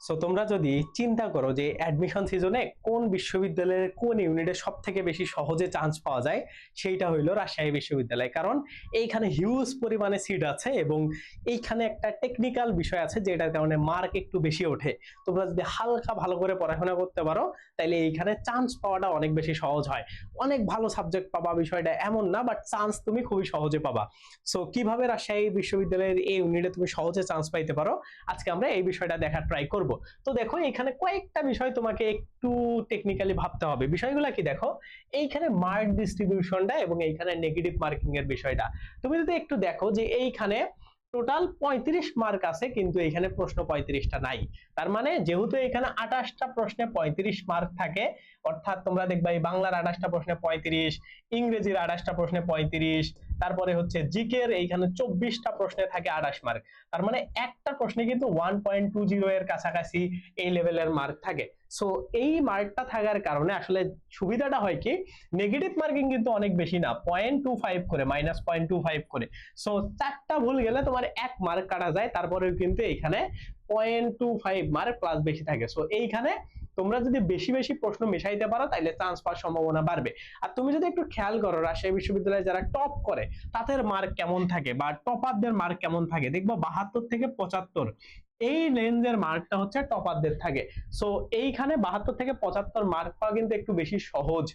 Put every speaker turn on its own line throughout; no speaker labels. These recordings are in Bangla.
সো তোমরা যদি চিন্তা করো যে অ্যাডমিশন সিজনে কোন বিশ্ববিদ্যালয়ের কোন ইউনিটে সব থেকে বেশি সহজে চান্স পাওয়া যায়, সেইটা হইল রাজশাহী বিশ্ববিদ্যালয়। কারণ এইখানে হিউজ পরিমাণে সিট আছে এবং এইখানে একটা টেকনিক্যাল বিষয় আছে যেটার কারণে মার্ক একটু বেশি ওঠে। তোমরা যদি হালকা ভালো করে পড়াশোনা করতে পারো তাহলে এইখানে চান্স পাওয়াটা অনেক বেশি সহজ হয়। অনেক ভালো সাবজেক্ট পাবা, বিষয়টা এমন না বাট চান্স তুমি খুবই সহজে পাবা। সো কীভাবে রাজশাহী বিশ্ববিদ্যালয়ের এই ইউনিটে তুমি সহজে চান্স পাইতে পারো? আজকে আমরা এই বিষয়টা দেখার ট্রাই করব। তো দেখো এখানে কয়েকটা বিষয় তোমাকে একটু টেকনিক্যালি ভাবতে হবে। বিষয়গুলো কি দেখো? এইখানে মার্ক ডিস্ট্রিবিউশনটা এবং এইখানে নেগেটিভ মার্কিং এর বিষয়টা। তুমি যদি একটু দেখো যে এইখানে টোটাল পঁয়ত্রিশ মার্ক আছে, কিন্তু এখানে প্রশ্ন পঁয়ত্রিশটা নাই। তার মানে যেহেতু এখানে আঠাশটা প্রশ্নে পঁয়ত্রিশ মার্ক থাকে, অর্থাৎ তোমরা দেখবা এই বাংলার আঠাশটা প্রশ্নে পঁয়ত্রিশ, ইংরেজির আঠাশটা প্রশ্নে পঁয়ত্রিশ, তারপরে হচ্ছে জিকের এইখানে চব্বিশটা প্রশ্নে থাকে আঠাশ মার্ক তার মানে একটা প্রশ্নে কিন্তু ওয়ান পয়েন্ট টু জিরো এর কাছাকাছি এই লেভেলের মার্ক থাকে। সো এই মার্কটা থাকার কারণে আসলে সুবিধাটা হয় কি? নেগেটিভ মার্কিং কিন্তু অনেক বেশি না পয়েন্ট টু ফাইভ করে মাইনাস পয়েন্ট টু ফাইভ করে। সো চারটা ভুল গেলে তোমার এক মার্ক কাটা যায়, তারপরেও কিন্তু এখানে point two five mark plus বেশি থাকে। সো এইখানে তোমরা যদি বেশি বেশি প্রশ্ন মেশাইতে পারো তাহলে চান্স পাওয়ার সম্ভাবনা বাড়বে। আর তুমি যদি একটু খেয়াল করো, রাজশাহী বিশ্ববিদ্যালয়ে যারা টপ করে, তাদের মার্ক কেমন থাকে? বা টপারদের মার্ক কেমন থাকে? দেখব বাহাত্তর থেকে পঁচাত্তর। এই রেঞ্জের মার্কটা হচ্ছে টপারদের থাকে। সো এইখানে বাহাত্তর থেকে পঁচাত্তর মার্ক পাওয়া কিন্তু একটু বেশি সহজ।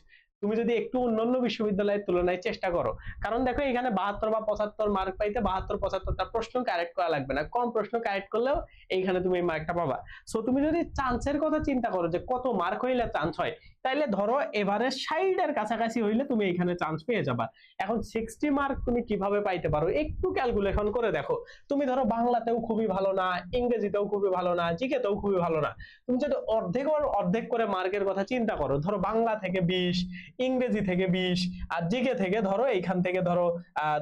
তুমি যদি একটু অন্যান্য বিশ্ববিদ্যালয়ের তুলনায় চেষ্টা করো। কারণ দেখো, এখানে বাহাত্তর বা পঁচাত্তর মার্ক পাইতে বাহাত্তর, পঁচাত্তরটা প্রশ্ন কারেক্ট করা লাগবে না। কম প্রশ্ন কারেক্ট করলেও এইখানে তুমি এই মার্কটা পাবা। সো তুমি যদি চান্সের কথা চিন্তা করো যে কত মার্ক হইলে চান্স হয়, তাইলে ধরো এবারে ষাটের কাছাকাছি হইলে তুমি এখানে চান্স পেয়ে যাবা। এখন সিক্সটি মার্ক তুমি কীভাবে পাইতে পারো, একটু ক্যালকুলেশন করে দেখো। তুমি ধরো বাংলাতেও খুবই ভালো না, ইংরেজিতেও খুবই ভালো না, জিকেতেও খুবই ভালো না। তুমি যদি অর্ধেক অর্ধেক করে মার্কের কথা চিন্তা করো, ধরো বাংলা থেকে বিশ ইংরেজি থেকে বিশ, আর জিকে থেকে ধরো এইখান থেকে ধরো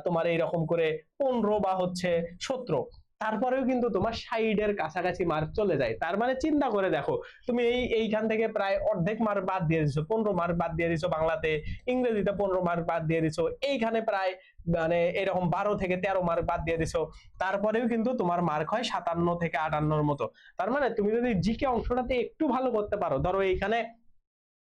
তোমার এইরকম করে পনেরো বা হচ্ছে সতেরো। তারপরেও কিন্তু তোমার সাইডের কাছাকাছি মার্ক চলে যায়। তার মানে চিন্তা করে দেখো, তুমি এই, এইখান থেকে প্রায় অর্ধেক মার্ক বাদ দিয়ে দিছো। পনেরো মার্ক বাদ দিয়ে দিছো বাংলাতে, ইংরেজিতে পনেরো মার্ক বাদ দিয়ে দিছো। এইখানে প্রায় মানে এরকম বারো থেকে তেরো মার্ক বাদ দিয়ে দিছো। তারপরেও কিন্তু তোমার মার্ক হয় সাতান্ন থেকে আটান্নর মতো। তার মানে তুমি যদি জিকে অংশটাতে একটু ভালো করতে পারো, ধরো এইখানে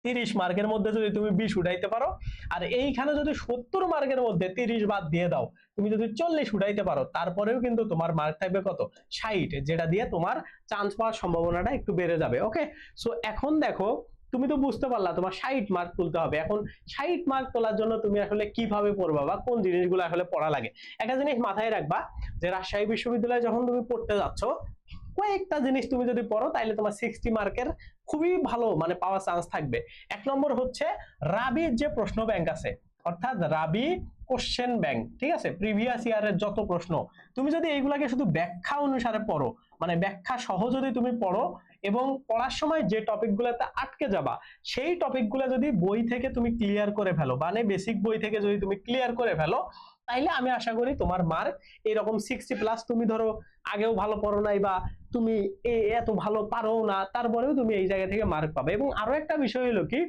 তিরিশ মার্কের মধ্যে যদি তুমি বিশ উঠাইতে পারো, আর এইখানে যদি সত্তর মার্কের মধ্যে তিরিশ বাদ দিয়ে দাও, তুমি যদি চল্লিশ উঠাইতে পারো, তারপরেও কিন্তু তোমার মার্ক থাকবে কত? ষাট, যেটা দিয়ে তোমার চান্স পাওয়ার সম্ভাবনাটা একটু বেড়ে যাবে ওকে সো এখন দেখো, তুমি তো বুঝতে পারলা, তোমার ষাট মার্ক তুলতে হবে। এখন ষাট মার্ক তোলার জন্য তুমি আসলে কীভাবে পড়বা বা কোন জিনিসগুলো আসলে পড়া লাগে? একটা জিনিস মাথায় রাখবা যে রাজশাহী বিশ্ববিদ্যালয়ে যখন তুমি পড়তে যাচ্ছ কয়েকটা জিনিস তুমি যদি পড়ো তাহলে তোমার সিক্সটি মার্কের খুবই ভালো মানে পাওয়ার চান্স থাকবে। এক নম্বর হচ্ছে রাবির যে প্রশ্ন ব্যাংক আছে, অর্থাৎ রাবি কোশ্চেন ব্যাংক ঠিক আছে? প্রিভিয়াস ইয়ারের যত প্রশ্ন, তুমি যদি এইগুলাকে শুধু ব্যাখ্যা অনুসারে পড়ো মানে ব্যাখ্যা সহ যদি তুমি পড়ো এবং পড়ার সময় যে টপিকগুলোতে আটকে যাবা, সেই টপিকগুলো যদি বই থেকে তুমি ক্লিয়ার করে ফেলো মানে বেসিক বই থেকে যদি তুমি ক্লিয়ার করে ফেলো তাইলে আমি আশা করি তোমার মার্ক এরকম সিক্সটি প্লাস তুমি ধরো আগেও ভালো পড়ো নাই বা তুমি এত ভালো পারো না, তারপরেও তুমি এই জায়গা থেকে মার্ক পাবে। এবং আরও একটা বিষয় হলো কি,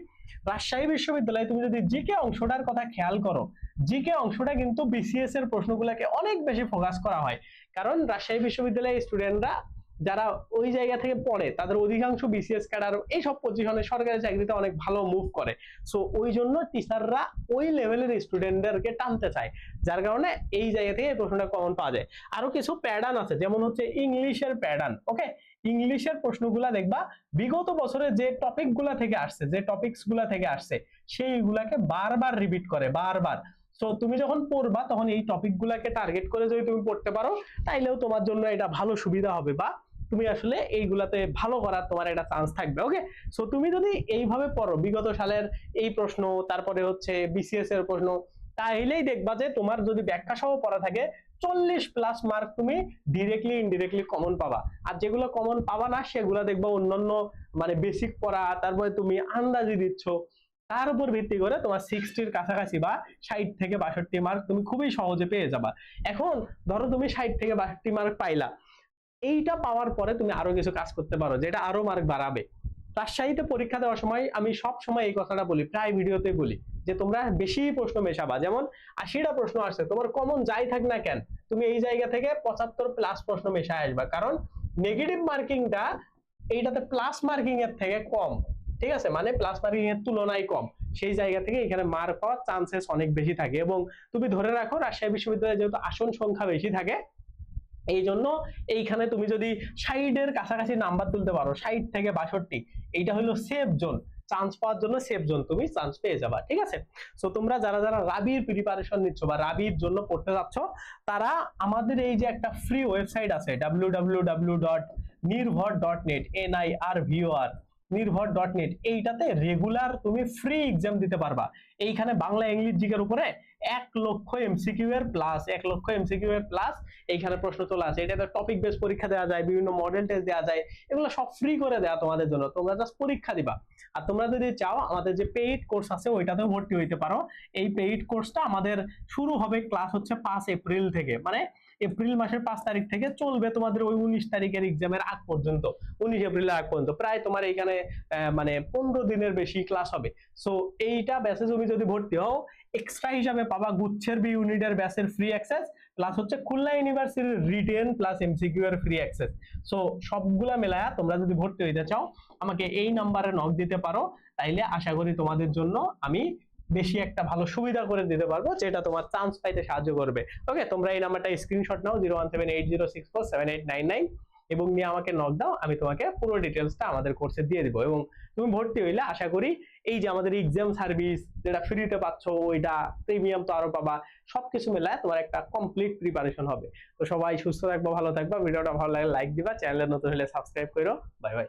রাজশাহী বিশ্ববিদ্যালয়ে তুমি যদি জিকে অংশটার কথা খেয়াল করো জিকে অংশটা কিন্তু বিসিএস এর প্রশ্নগুলোকে অনেক বেশি ফোকাস করা হয়। কারণ রাজশাহী বিশ্ববিদ্যালয়ের স্টুডেন্টরা যারা ওই জায়গা থেকে পড়ে, তাদের অধিকাংশ বিসিএস ক্যাডার এইসব পজিশনে সরকারি চাকরিতে অনেক ভালো মুভ করে। সো ওই জন্য টিচাররা ওই লেভেলের স্টুডেন্টদেরকে টানতে চায়, যার কারণে এই জায়গা থেকে এই প্রশ্নটা কমন পাওয়া যায়। আরও কিছু প্যাটার্ন আছে, যেমন হচ্ছে ইংলিশের প্যাটার্ন ওকে ইংলিশের প্রশ্নগুলা দেখবা, বিগত বছরে যে টপিকগুলা থেকে আসছে, যে টপিকসগুলা থেকে আসছে, সেইগুলাকে বারবার রিপিট করে, বারবার। সো তুমি যখন পড়বা, তখন এই টপিক গুলাকে টার্গেট করে যদি তুমি পড়তে পারো, তাইলেও তোমার জন্য এটা ভালো সুবিধা হবে বা তুমি আসলে এইগুলাতে ভালো করার তোমার একটা চান্স থাকবে ওকে সো তুমি যদি এইভাবে পড়ো, বিগত সালের এই প্রশ্ন, তারপরে হচ্ছে বিসিএস এর প্রশ্ন, তাইলেই দেখবা যে তোমার যদি ব্যাখ্যা সহ পড়া থাকে, চল্লিশ প্লাস মার্ক তুমি ডিরেক্টলি ইনডিরেক্টলি কমন পাবা। আর যেগুলো কমন পাবা না, সেগুলো দেখবা অন্যান্য মানে বেসিক পড়া, তারপরে তুমি আন্দাজি দিচ্ছ, তার উপর ভিত্তি করে তোমার সিক্সটির কাছাকাছি বা ষাট থেকে বাষট্টি মার্ক তুমি খুবই সহজে পেয়ে যাবা। এখন ধরো তুমি ষাট থেকে বাষট্টি মার্ক পাইলা এইটা পাওয়ার পরে তুমি আরও কিছু কাজ করতে পারো, যেটা আরও মার্ক বাড়াবে। রাজশাহীতে পরীক্ষা দেওয়ার সময় আমি সব সময় এই কথাটা বলি, প্রায় ভিডিওতে বলি, যে তোমরা বেশি প্রশ্ন মেশাবা। যেমন আশিটা প্রশ্ন আসছে, তোমার কমন যাই থাক না কেন, তুমি এই জায়গা থেকে পঁচাত্তর প্লাস প্রশ্ন মেশায় আসবা। কারণ নেগেটিভ মার্কিংটা এইটাতে প্লাস মার্কিং এর থেকে কম, ঠিক আছে? মানে প্লাস মার্কিং এর তুলনায় কম। সেই জায়গা থেকে এখানে মার্ক হওয়ার চান্সেস অনেক বেশি থাকে এবং তুমি ধরে রাখো, রাজশাহী বিশ্ববিদ্যালয়ে যেহেতু আসন সংখ্যা বেশি থাকে এই জন্য এইখানে তুমি যদি সাইডের কাছাকাছি নাম্বার তুলতে পারো ষাট থেকে বাষট্টি, এইটা হলো সেফ জোন চান্স পাওয়ার জন্য সেফ জোন তুমি চান্স পেয়ে যাবা, ঠিক আছে? সো তোমরা যারা যারা রাবির প্রিপারেশন নিচ্ছ বা রাবির জন্য পড়তে যাচ্ছ, তারা আমাদের এই যে একটা ফ্রি ওয়েবসাইট আছে W W W dot Nirvor dot net N I R V O R Nirvor dot net এইটাতে রেগুলার তুমি ফ্রি এক্সাম দিতে পারবা। এইখানে বাংলা ইংলিশ জিকের উপরে এক লক্ষ এমসিকিউ এর প্লাস এক লক্ষ এমসিকিউ এর প্লাস এইখানে প্রশ্ন চলে আসে। এটাতে টপিক বেস পরীক্ষা দেওয়া যায়, বিভিন্ন মডেল টেস্ট দেওয়া যায়, এগুলো সব ফ্রি করে দেওয়া তোমাদের জন্য। তোমরা জাস্ট পরীক্ষা দিবা। আর তোমরা যদি চাও, আমাদের যে পেইড কোর্স আছে, ওইটাতেও ভর্তি হইতে পারো। এই পেইড কোর্সটা আমাদের শুরু হবে ক্লাস হচ্ছে পাঁচ এপ্রিল থেকে। মানে এপ্রিল মাসের পাঁচ তারিখ থেকে চলবে তোমাদের ওই উনিশ তারিখের এক্সামের আগ পর্যন্ত। উনিশ এপ্রিলের আগ পর্যন্ত। প্রায় তোমার এইখানে মানে পনেরো দিনের বেশি ক্লাস হবে। সো এইটা ব্যাচে তুমি যদি ভর্তি হও এক্সট্রা হিসাবে পাবা গুচ্ছের বি ইউনিটের ব্যাচের ফ্রি অ্যাক্সেস প্লাস হচ্ছে খুলনা ইউনিভার্সিটির রিটেন প্লাস এমসিকিউ এর ফ্রি অ্যাক্সেস সো সবগুলা মেলায়া তোমরা যদি ভর্তি হইতে চাও, আমাকে এই নাম্বারে নক দিতে পারো, তাইলে আশা করি তোমাদের জন্য আমি বেশি একটা ভালো সুবিধা করে দিতে পারব, যেটা তোমার চান্স পাইতে সাহায্য করবে। ওকে তোমরা এই নাম্বারটা স্ক্রিনশট নাও zero one seven eight zero six four seven eight nine nine এবং নিয়ে আমাকে নক দাও আমি তোমাকে পুরো ডিটেলসটা আমাদের কোর্সে দিয়ে দিব। এবং তুমি ভর্তি হইলে আশা করি এই যে আমাদের এক্সাম সার্ভিস যেটা ফ্রিতে পাচ্ছ, ওইটা প্রিমিয়াম তো আরও পাবা, সবকিছু মেলায় তোমার একটা কমপ্লিট প্রিপারেশন হবে। তো সবাই সুস্থ থাকবা, ভালো থাকবা, ভিডিওটা ভালো লাগলে লাইক দিবা চ্যানেলে নতুন হলে সাবস্ক্রাইব করো বাই বাই